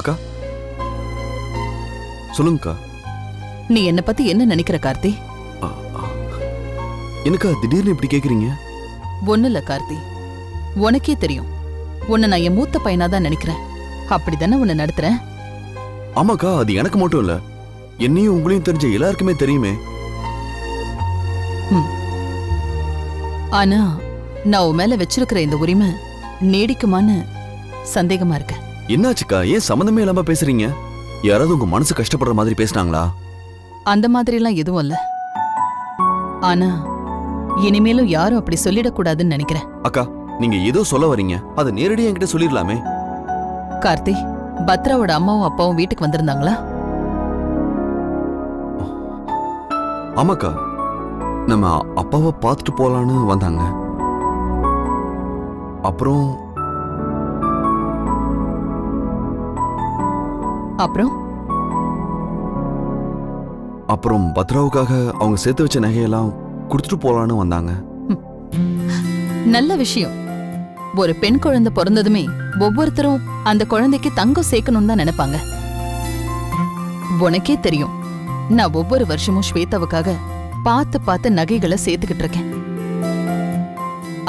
அக்கா. சொல்லுங்கக்கா. நீ என்ன பத்தி என்ன நினைக்கிற கார்த்தி. என்னக்கா திடீர்னு இப்படி கேக்குறீங்க? ஒண்ணு இல்ல கார்த்தி. உனக்கே தெரியும். உன்னை நான் என் மூத்த பையனா தான் நினைக்கிறேன். அப்படிதானே உன்னை நடத்துறேன்? ஆமாக்கா அது எனக்கு மட்டும் இல்ல. என்னையும் உங்களையும் தெரிஞ்ச எல்லாருக்குமே தெரியுமே. ஆனா நான் உன் மேல வச்சிருக்கிற இந்த உரிமை நீடிக்குமான்னு சந்தேகமா இருக்கு. என்னாச்சுக்கா? ஏன் சம்மந்தமே இல்லாம பேசுறீங்க? யாராவது உங்க மனசு கஷ்டப்படுற மாதிரி பேசுனாங்களா? அந்த மாதிரிலாம் எதுவும் இல்ல. ஆனா இனிமேலும் யாரும் அப்படி சொல்லிடக்கூடாதுன்னு நினைக்கிறேன். அக்கா நீங்க ஏதோ சொல்ல வரீங்க. அதை நேரடியா என்கிட்ட சொல்லிடலாமே. கார்த்தி பத்ராவோட அம்மாவும் அப்பாவும் வீட்டுக்கு வந்திருந்தாங்களா? ஆமாக்கா. நம்ம அப்பாவை பார்த்துட்டு போலான்னு வந்தாங்க. அப்புறம் அப்புறம்? அப்புறம் பத்ராவுக்காக அவங்க சேர்த்து வச்ச நகையெல்லாம் கொடுத்துட்டு போலான்னு வந்தாங்க. நல்ல விஷயம். ஒரு பெண் குழந்தை பிறந்ததுமே ஒவ்வொருத்தரும் அந்த குழந்தைக்கு தங்கம் சேர்க்கணும்னு தான் நினைப்பாங்க. உனக்கே தெரியும் நான் ஒவ்வொரு வருஷமும் ஸ்வேதாவுக்காக பார்த்து பார்த்து நகைகளை சேர்த்துக்கிட்டு இருக்கேன்.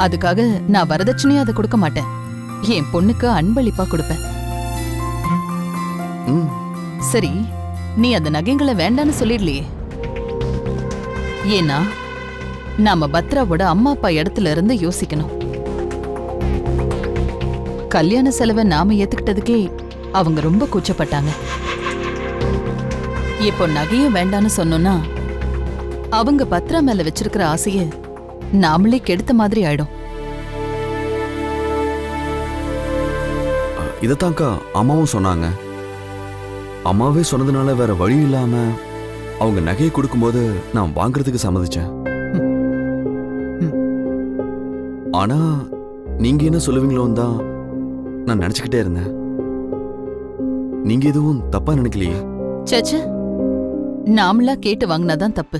அதுக்காக நான் வரதட்சணையா அதை கொடுக்க மாட்டேன். என் பொண்ணுக்கு அன்பளிப்பா கொடுப்பேன். சரி நீ அந்த நகைங்களை வேண்டான்னு சொல்லிடலையே. ஏன்னா நாம பத்ராவோட அம்மா அப்பா இடத்துல இருந்து யோசிக்கணும். கல்யாண செலவை நாம ஏத்துக்கிட்டதுக்கே அவங்க ரொம்ப கூச்சப்பட்டாங்க. இப்போ நகையும் வேண்டான்னு சொன்னோம்னா அவங்க பத்ரா மேல வச்சிருக்கிற ஆசைய நாமளே கெடுத்த மாதிரி ஆயிடும். இதைத்தான்க்கா அம்மாவும் சொன்னாங்க. அம்மாவே சொன்னதுனால வேற வழி இல்லாம அவங்க நகையை கொடுக்கும்போது நான் வாங்குறதுக்கு சம்மதிச்சேன். ஆனா நீங்க என்ன சொல்லுவீங்களோன்னு தான் நான் நினைச்சுக்கிட்டே இருந்தேன். நீங்க எதுவும் தப்பா நினைக்கலையே? சேச்சே நாமளா கேட்டு வாங்கினாதான் தப்பு.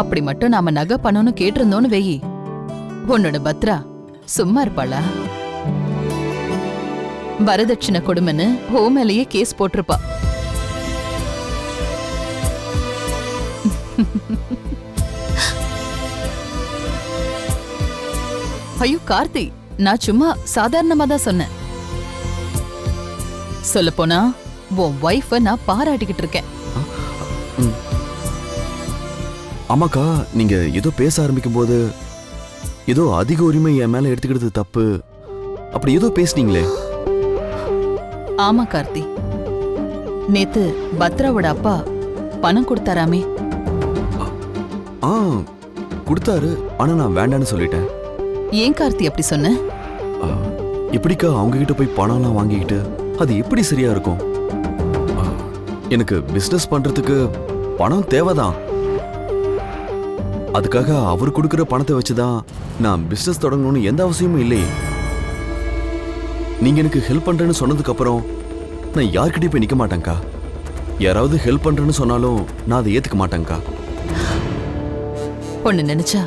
அப்படி மட்டும் நாம நகை பண்ணணும்னு கேட்டிருந்தோன்னு வெயி. உன்னோட பத்ரா சும்மா இருப்பாளா? வரதட்சணை கொடுமைன்னு ஹோமேலேயே கேஸ் போட்டிருப்பா. ஐயோ கார்த்தி நான் சும்மா சாதாரணமா தான் சொன்னேன். சொல்ல போனா உன் ஒய்ஃப நான் பாராட்டிக்கிட்டு இருக்கேன். ஆமாக்கா நீங்க ஏதோ பேச ஆரம்பிக்கும் போது ஏதோ அதிக உரிமை என் மேல எடுத்துக்கிறது தப்பு. அப்படி ஏதோ பேசுனீங்களே. ஆமா கார்த்தி. நேத்து பத்ராவோட அப்பா பணம் கொடுத்தாராமே. ஆ கொடுத்தாரு. ஆனா நான் வேண்டான்னு சொல்லிட்டேன். ஏன் கார்த்தி அப்படி சொன்ன? ஆ, எப்படிக்கா அவங்க கிட்ட போய் பணம்லாம் வாங்கிக்கிட்டு அது எப்படி சரியா இருக்கும்? ஆ, எனக்கு பிசினஸ் பண்றதுக்கு பணம் தேவைதான். அதுக்காக அவர் கொடுக்கிற பணத்தை வச்சுதான் நான் பிசினஸ் தொடங்கணும்னு எந்த அவசியமும் இல்லையே. நீங்க எனக்கு ஹெல்ப் பண்றேன்னு சொன்னதுக்கு அப்புறம் நான் யார்கிட்டயும் போய் நிக்க மாட்டேன்க்கா. யாராவது ஹெல்ப் பண்றேன்னு சொன்னாலும் நான் அதை ஏத்துக்க மாட்டேன்க்கா. ஒண்ணு நினைச்சா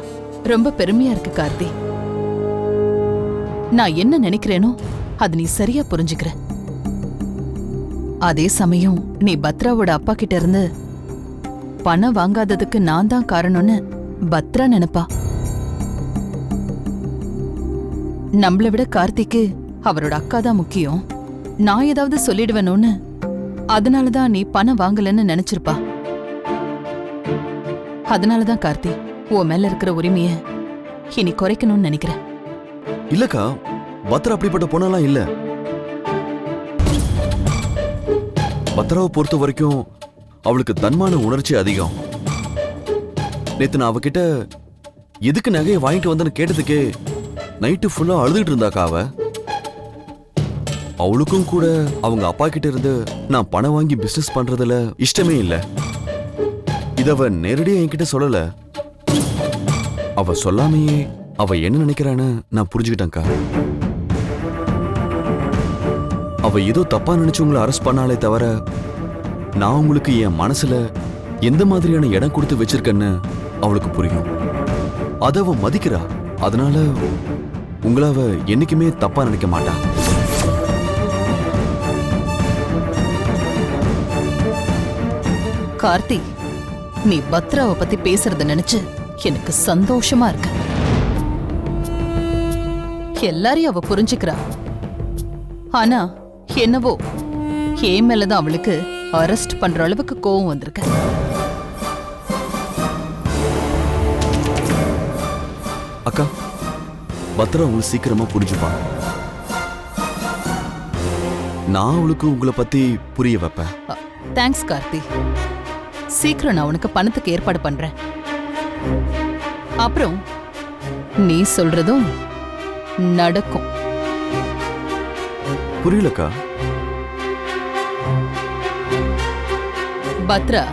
ரொம்ப பெருமையா இருக்கு கார்த்தி. நான் என்ன நினைக்கிறேனோ அது நீ சரியா புரிஞ்சுக்கிற. அதே சமயம் நீ பத்ராவோட அப்பா கிட்ட இருந்து பணம் வாங்காததுக்கு நான் தான் காரணம்னு பத்ரா நினைப்பா. நம்மளை விட கார்த்திக்கு அவரோட அக்கா தான் முக்கியம். நான் ஏதாவது சொல்லிவிடுவேனோன்னு அதனால தான் நீ பணம் வாங்கலன்னு நினைச்சிருப்பா. அதனாலதான் கார்த்தி உன் மேல இருக்கிற உரிமைய இனி குறைக்கணும்னு நினைக்கிறேன். இல்லக்கா பத்ரா அப்படிப்பட்ட பொண்ணெல்லாம் இல்ல. பத்ராவை பொறுத்த வரைக்கும் அவளுக்கு தன்மான உணர்ச்சி அதிகம். நேத்து நான் அவகிட்ட எதுக்கு நகையை வாங்கிட்டு வந்தேன்னு கேட்டதுக்கே நைட்டு ஃபுல்லா அழுதுகிட்டு இருந்தாக்கா அவ? அவளுக்கும் கூட அவங்க அப்பா கிட்ட இருந்து நான் பணம் வாங்கி பிசினஸ் பண்றதுல இஷ்டமே இல்ல. இத அவ நேரடியா என்கிட்ட சொல்லல. அவ சொல்லாமையே அவ என்ன நினைக்கிறான்னு நான் புரிஞ்சுக்கிட்டேன்க்கா. அவ ஏதோ தப்பா நினைச்சு உங்களை அரெஸ்ட் பண்ணாலே தவிர நான் உங்களுக்கு என் மனசுல எந்த மாதிரியான இடம் கொடுத்து வச்சிருக்கேன்னு அவளுக்கு புரியும். அதை அவ மதிக்கிறா. அதனால உங்களாவ என்னைக்குமே தப்பா நினைக்க மாட்டா. கார்த்தி நீ பத்ராவை பத்தி பேசுறத நினைச்சு எனக்கு சந்தோஷமா இருக்கு. எல்லாரையும் அவ புரிஞ்சுக்கிறா. ஆனா என்னவோ என் மேலதான் அவளுக்கு அரெஸ்ட் பண்ற அளவுக்கு கோவம் வந்திருக்கு. அக்கா பத்ரா உங்களுக்கு சீக்கிரமா புரிஞ்சுப்பா. நான் அவளுக்கு உங்களை பத்தி புரிய வைப்பேன். தேங்க்ஸ் கார்த்தி. சீக்கிரம் நான் உனக்கு பணத்துக்கு ஏற்பாடு பண்றேன். அப்புறம் நீ சொல்றதும் நடக்கும். புரியலக்கா? பத்ரா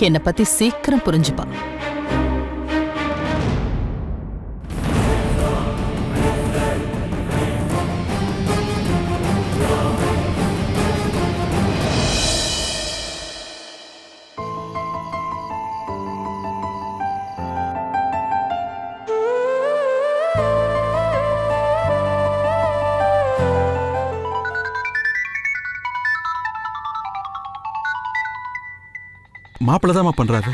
என்னை பத்தி சீக்கிரம் புரிஞ்சுப்பா. மாப்பிள்ள தான் பண்றாரு?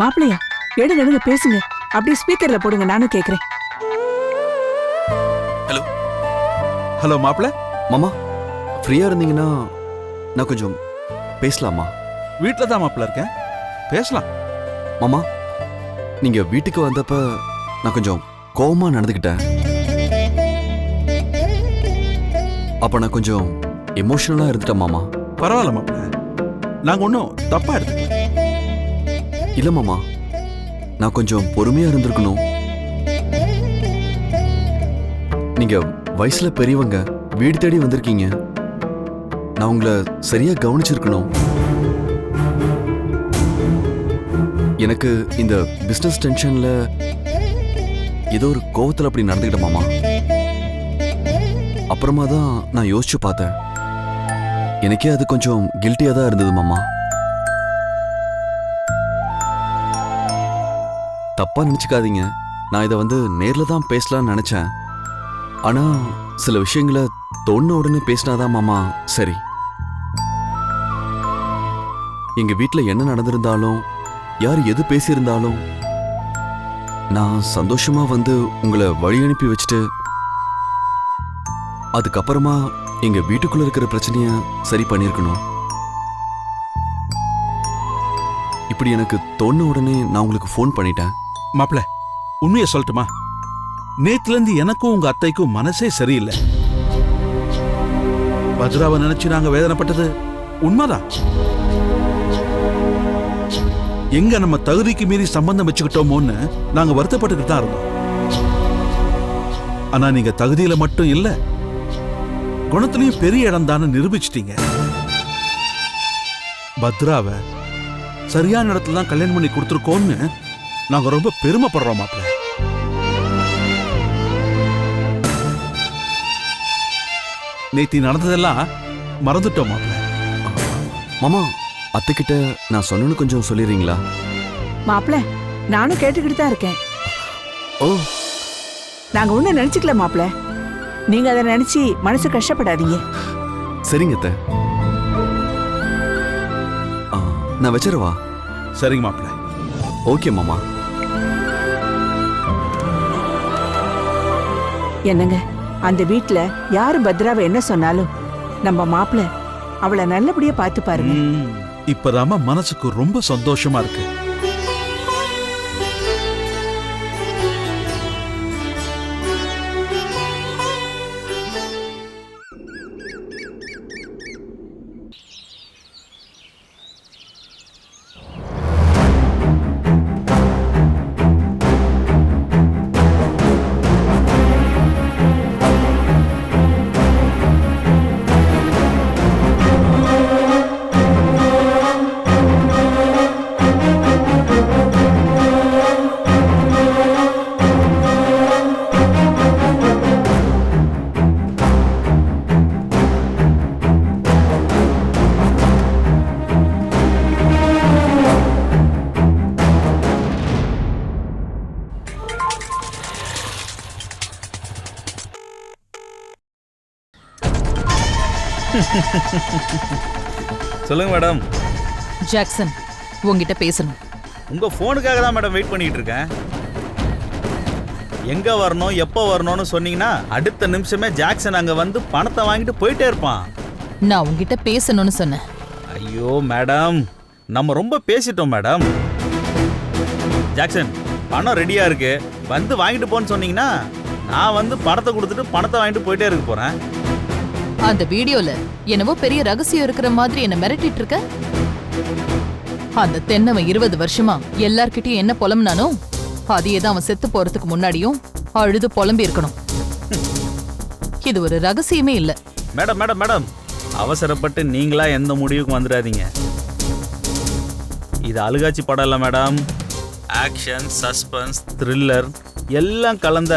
மாப்பிளையா எடுங்க எடுங்க பேசுங்க. அப்படியே ஸ்பீக்கர்ல போடுங்க நானும் கேக்குறேன். ஹலோ மாப்பிள்ள. மாமா ஃப்ரீயா இருந்தீங்கன்னா நான் கொஞ்சம் பேசலாமா? வீட்டில் தான் மாப்பிள்ள இருக்கேன். பேசலாம். மாமா நீங்க வீட்டுக்கு வந்தப்ப நான் கொஞ்சம் கோவமா நடந்துக்கிட்டேன். அப்ப நான் கொஞ்சம் எமோஷனலா இருந்துட்டேன் மாமா. பரவாயில்ல மாப்பிள்ள. நாங்க ஒன்றும் தப்பா எடுத்துக்கல. இல்ல மாமா. நான் கொஞ்சம் பொறுமையா இருந்திருக்கணும். நீங்க வயசுல பெரியவங்க வீடு தேடி வந்திருக்கீங்க. நான் உங்களை சரியா கவனிச்சிருக்கணும். எனக்கு இந்த பிசினஸ் டென்ஷன்ல ஏதோ ஒரு கோவத்தில் அப்படி நடந்துக்கிட்டேன் மாமா. அப்புறமா தான் நான் யோசிச்சு பார்த்தேன். எனக்கே அது கொஞ்சம் கில்ட்டியாக தான் இருந்தது மாமா. தப்பாக நினச்சிக்காதீங்க. நான் இதை வந்து நேரில் தான் பேசலாம்னு நினச்சேன். ஆனால் சில விஷயங்களை தோணுன உடனே பேசினாதான் மாமா சரி. எங்கள் வீட்டில் என்ன நடந்திருந்தாலும் யார் எது பேசியிருந்தாலும் நான் சந்தோஷமாக வந்து உங்களை வழி அனுப்பி வச்சுட்டு அதுக்கப்புறமா எங்கள் வீட்டுக்குள்ளே இருக்கிற பிரச்சனையை சரி பண்ணியிருக்கணும். இப்படி எனக்கு தோணுன உடனே நான் உங்களுக்கு ஃபோன் பண்ணிட்டேன். மாப்பிள்ள உண்மையை சொல்லட்டுமா? நேத்துல இருந்து எனக்கும் உங்க அத்தைக்கும் மனசே சரியில்லை. பத்ராவை நினைச்சு நாங்க வேதனைப்பட்டது உண்மைதான். எங்க நம்ம தகுதிக்கு மீறி சம்பந்தம் வச்சுக்கிட்டோமோன்னு நாங்க வருத்தப்பட்டுக்கிட்டு தான் இருந்தோம். ஆனா நீங்க தகுதியில மட்டும் இல்ல குணத்திலையும் பெரிய இடம் தானே நிரூபிச்சிட்டீங்க. பத்ராவை சரியான இடத்துல தான் கல்யாணம் பண்ணி கொடுத்துருக்கோன்னு நாங்க ரொம்ப பெருமைப்படுறோம் மாப்பிள்ள நேத்தி நடந்ததெல்லாம் மறந்துட்டோம் மாப்பிள்ள மாமா அத்தைக்கிட்ட நான் சொன்னேன்னு கொஞ்சம் சொல்லிடுறீங்களா? மாப்பிள நானும் கேட்டுக்கிட்டு தான் இருக்கேன். ஓ. நாங்க ஒண்ணும் நினைச்சுக்கல மாப்பிள. நீங்க அதை நினைச்சு மனசு கஷ்டப்படாதீங்க. சரிங்க அத்தை. ஆ, நான் வச்சிடவா? சரிங்க மாப்பிள்ள ஓகே மாமா. என்னங்க அந்த வீட்ல யாரு பத்ராவை என்ன சொன்னாலும் நம்ம மாப்பிள அவளை நல்லபடியா பார்த்து பாருங்க ம், மனசுக்கு ரொம்ப சந்தோஷமா இருக்கு. சொல்லுங்க மேடம். ஜாக்சன் உன்கிட்ட பேசணும். உங்க ஃபோனுக்காக தான் மேடம் வெயிட் பண்ணிட்டு இருக்கேன். எங்க வரணும் எப்போ வரணும்னு சொன்னீங்கன்னா அடுத்த நிமிஷமே ஜாக்சன் அங்க வந்து பணத்தை வாங்கிட்டு போயிட்டே இருப்பான். நான் உன்கிட்ட பேசணும்னு சொன்னேன். ஐயோ மேடம். நம்ம ரொம்ப பேசிட்டோம் மேடம். ஜாக்சன் பணம் ரெடியா இருக்கு. வந்து வாங்கிட்டு போன்னு சொன்னீங்கன்னா நான் வந்து பணத்தை கொடுத்துட்டு பணத்தை வாங்கிட்டு போயிட்டே இருக்க போறேன். அந்த வீடியோல என்னவோ பெரிய ரகசியம் இருக்கிற மாதிரி என்ன மிரட்டிட்டு இருக்க? அந்த தென்னவன் இருபது வருஷமா எல்லார்கிட்டயும் என்ன புலம்புனானோ அதையே தான் அவன் செத்து போறதுக்கு முன்னாடியும் அழுது புலம்பி இருக்கணும். இது ஒரு ரகசியமே இல்ல. மேடம் மேடம் மேடம் அவசரப்பட்டு நீங்களா எந்த முடிவுக்கும் வந்துடாதீங்க. இது அழுகாட்சி படம் இல்லை மேடம். ஆக்ஷன் சஸ்பென்ஸ் த்ரில்லர் எல்லாம் கலந்த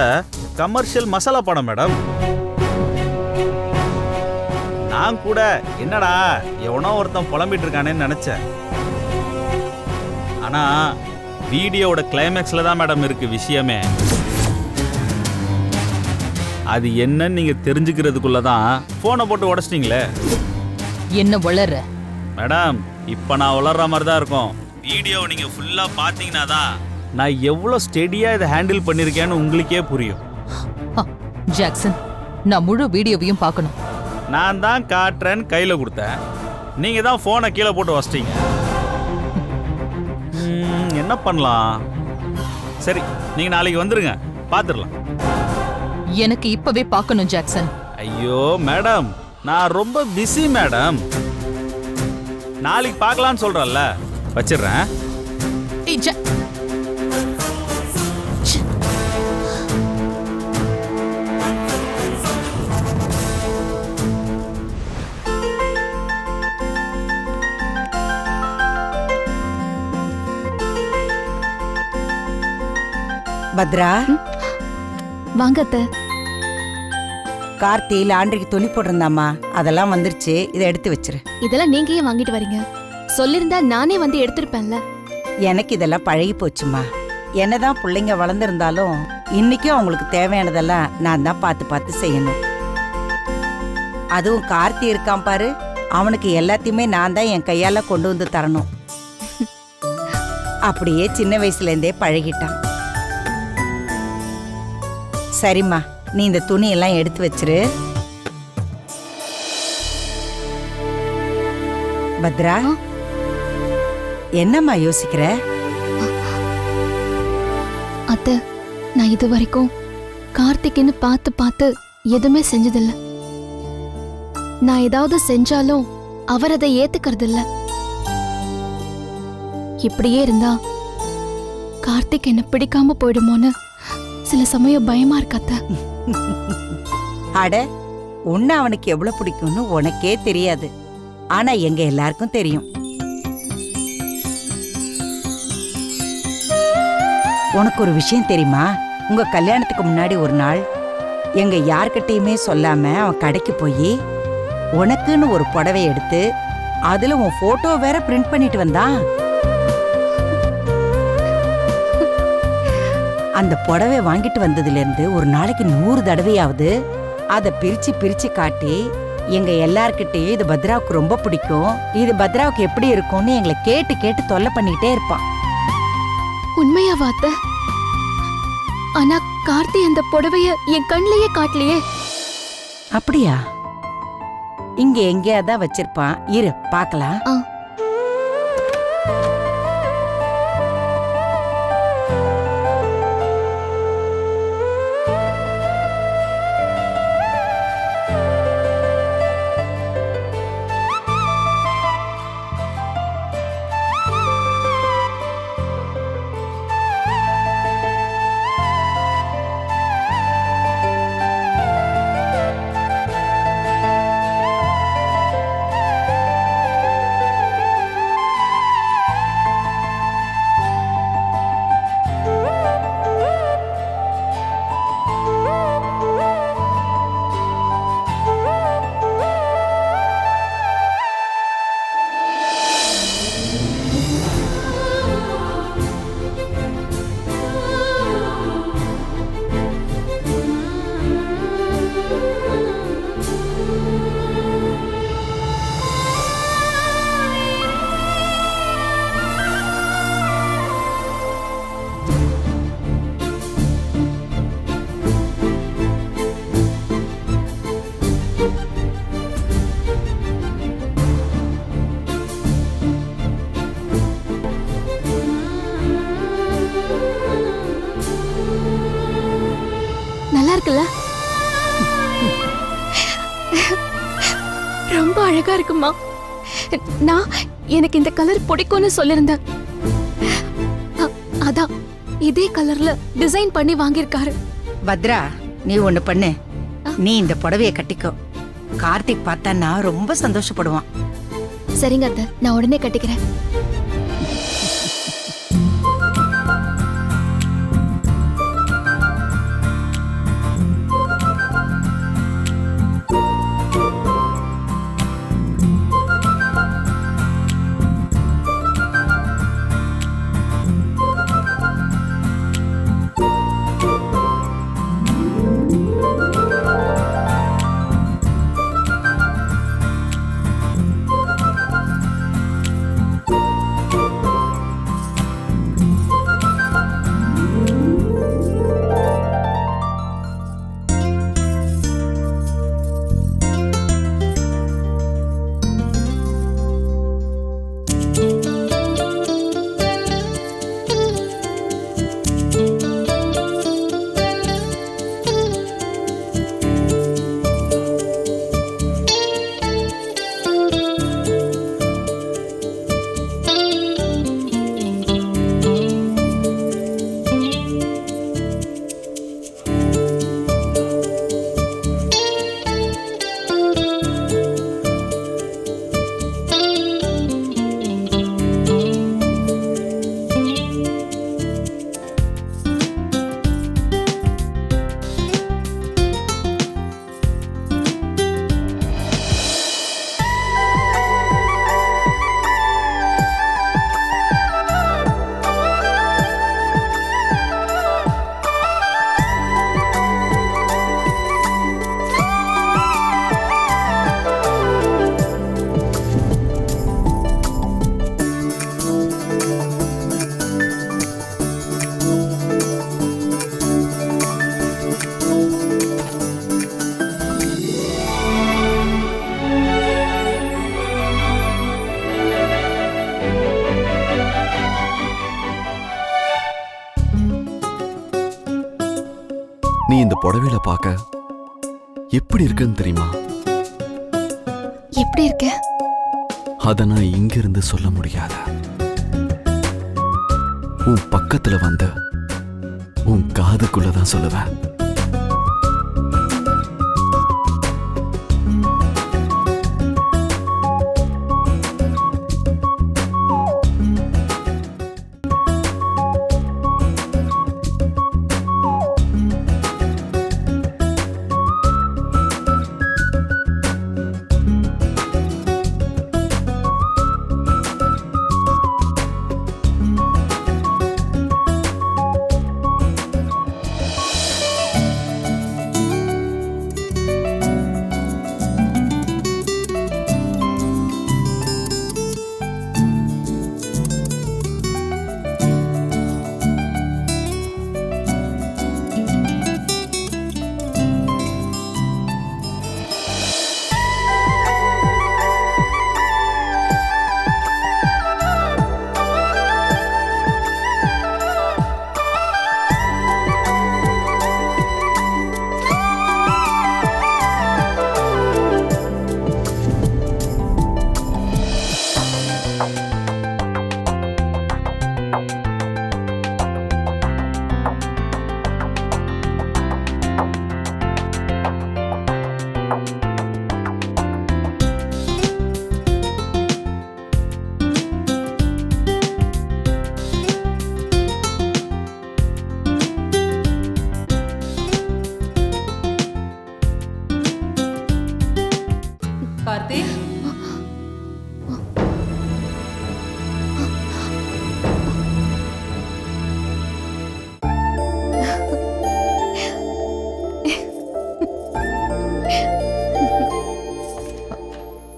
கமர்ஷியல் மசாலா படம் மேடம். நான் கூட என்னடா எவனோ ஒருத்தன் புலம்பிட்டு இருக்கானேன்னு நினைச்சேன். ஆனா வீடியோவோட கிளைமேக்ஸ்ல தான் மேடம் இருக்கு விஷயமே. அது என்னன்னு நீங்க தெரிஞ்சுக்கிறதுக்குள்ள தான் போனை போட்டு உடச்சிட்டீங்களே. என்ன வளர்ற மேடம் இப்போ நான் வளர்ற மாதிரி தான் இருக்கும். வீடியோ நீங்க ஃபுல்லா பாத்தீங்கன்னா தான் நான் எவ்வளோ ஸ்டெடியா இதை ஹேண்டில் பண்ணியிருக்கேன்னு உங்களுக்கே புரியும். ஜாக்சன் நான் முழு வீடியோவையும் பார்க்கணும். நான் தான் காட்டுறேன்னு கையில கொடுத்தேன். நீங்க தான் போனை கீழே போட்டு வச்சிட்டீங்க. என்ன பண்ணலாம்? சரி நீங்க நாளைக்கு வந்துருங்க. பார்த்துடலாம் எனக்கு இப்பவே பார்க்கணும் ஜாக்சன். ஐயோ மேடம் நான் ரொம்ப பிஸி மேடம். நாளைக்கு பார்க்கலான்னு சொல்றேன்ல. வச்சிடுறேன். பத்ரா? வாங்க அத்தை. கார்த்தி லாண்டரிக்கு துணி போட்டிருந்தாம்மா. அதெல்லாம் வந்துருச்சு. இதை எடுத்து வச்சிரு. இதெல்லாம் நீங்க ஏன் வாங்கிட்டு வரீங்க? சொல்லிருந்தா நானே வந்து எடுத்திருப்பேன்ல. எனக்கு இதெல்லாம் பழகி போச்சுமா என்னதான் பிள்ளைங்க வளர்ந்துருந்தாலும் இன்னைக்கும் அவங்களுக்கு தேவையானதெல்லாம் நான் தான் பார்த்து பார்த்து செய்யணும். அதுவும் கார்த்தி இருக்கான் பாரு. அவனுக்கு எல்லாத்தையுமே நான் தான் என் கையால கொண்டு வந்து தரணும். அப்படியே சின்ன வயசுல இருந்தே பழகிட்டான். சரிம்மா நீ இந்த துணியெல்லாம் எடுத்து வச்சிரு. பத்ரா என்னம்மா யோசிக்கிற? அத்தை நான் இது வரைக்கும் கார்த்திக்னு பார்த்து பார்த்து எதுவுமே செஞ்சதில்ல. நான் ஏதாவது செஞ்சாலும் அவர் அதை ஏத்துக்கிறது இல்ல இப்படியே இருந்தா கார்த்திக் என்ன பிடிக்காம போயிடுமோன்னு சில சமயம் பயமா இருக்காத்த அட உன்னை அவனுக்கு எவ்வளவு பிடிக்கும்னு உனக்கே தெரியாது. ஆனா எங்க எல்லாருக்கும் தெரியும். உனக்கு ஒரு விஷயம் தெரியுமா? உங்க கல்யாணத்துக்கு முன்னாடி ஒரு நாள் எங்க யார்கிட்டயுமே சொல்லாம அவன் கடைக்கு போய் உனக்குன்னு ஒரு புடவை எடுத்து அதுல உன் போட்டோ வேற பிரிண்ட் பண்ணிட்டு வந்தான். அந்த புடவை வாங்கிட்டு வந்ததுல இருந்து ஒரு நாளைக்கு நூறு தடவையாவது அதை பிரிச்சு பிரிச்சு காட்டி எங்க எல்லார்கிட்டயும் இது பத்ராவுக்கு ரொம்ப பிடிக்கும். இது பத்ராவுக்கு எப்படி இருக்கும்னு எங்களை கேட்டு கேட்டு தொல்லை பண்ணிக்கிட்டே இருப்பான். உண்மையாவா அத்தை ஆனா கார்த்தி அந்த புடவைய என் கண்ணிலேயே காட்டலையே. அப்படியா? இங்க எங்கேயாதான் வச்சிருப்பான். இரு பார்க்கலாம். அழகா இருக்குமா? நான் எனக்கு இந்த கலர் பிடிக்கும்னு சொல்லிருந்தேன். அ- அதான் இதே கலர்ல டிசைன் பண்ணி வாங்கியிருக்காரு. பத்ரா நீ ஒண்ணு பண்ணு. நீ இந்த புடவைய கட்டிக்கோ. கார்த்திக் பார்த்தான்னா ரொம்ப சந்தோஷப்படுவான். சரிங்க அத்தை நான் உடனே கட்டிக்கிறேன். நீ இந்த புடவையில பார்க்க எப்படி இருக்குன்னு தெரியுமா? எப்படி இருக்க? அத நான் இங்கிருந்து சொல்ல முடியாத? உன் பக்கத்துல வந்து உன் காதுக்குள்ள தான் சொல்லுவேன்.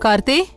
கார்த்தி?